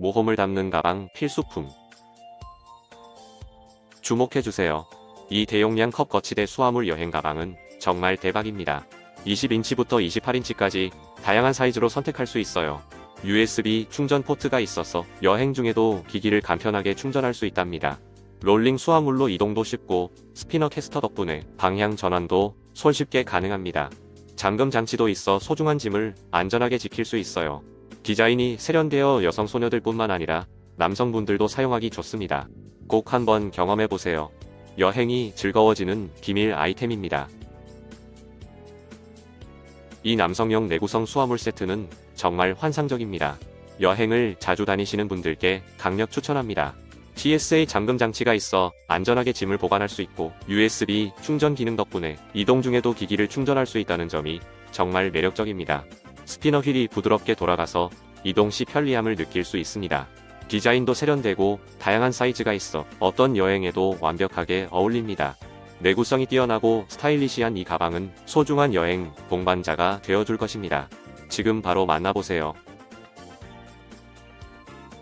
모험을 담는 가방 필수품. 주목해주세요. 이 대용량 컵 거치대 수화물 여행 가방은 정말 대박입니다. 20인치부터 28인치까지 다양한 사이즈로 선택할 수 있어요. USB 충전 포트가 있어서 여행 중에도 기기를 간편하게 충전할 수 있답니다. 롤링 수화물로 이동도 쉽고 스피너 캐스터 덕분에 방향 전환도 손쉽게 가능합니다. 잠금 장치도 있어 소중한 짐을 안전하게 지킬 수 있어요. 디자인이 세련되어 여성 소녀들뿐만 아니라 남성분들도 사용하기 좋습니다. 꼭 한번 경험해 보세요. 여행이 즐거워지는 비밀 아이템입니다. 이 남성용 내구성 수화물 세트는 정말 환상적입니다. 여행을 자주 다니시는 분들께 강력 추천합니다. TSA 잠금 장치가 있어 안전하게 짐을 보관할 수 있고 USB 충전 기능 덕분에 이동 중에도 기기를 충전할 수 있다는 점이 정말 매력적입니다. 스피너 휠이 부드럽게 돌아가서 이동 시 편리함을 느낄 수 있습니다. 디자인도 세련되고 다양한 사이즈가 있어 어떤 여행에도 완벽하게 어울립니다. 내구성이 뛰어나고 스타일리시한 이 가방은 소중한 여행 동반자가 되어줄 것입니다. 지금 바로 만나보세요.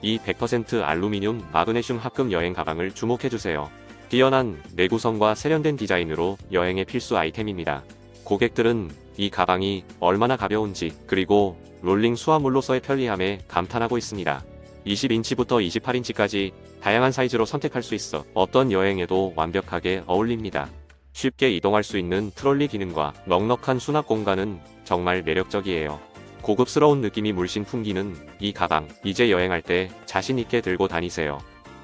이 100% 알루미늄 마그네슘 합금 여행 가방을 주목해주세요. 뛰어난 내구성과 세련된 디자인으로 여행의 필수 아이템입니다. 고객들은 이 가방이 얼마나 가벼운지 그리고 롤링 수화물로서의 편리함에 감탄하고 있습니다. 20인치부터 28인치까지 다양한 사이즈로 선택할 수 있어 어떤 여행에도 완벽하게 어울립니다. 쉽게 이동할 수 있는 트롤리 기능과 넉넉한 수납 공간은 정말 매력적이에요. 고급스러운 느낌이 물씬 풍기는 이 가방, 이제 여행할 때 자신있게 들고 다니세요.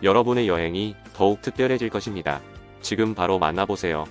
여러분의 여행이 더욱 특별해질 것입니다. 지금 바로 만나보세요.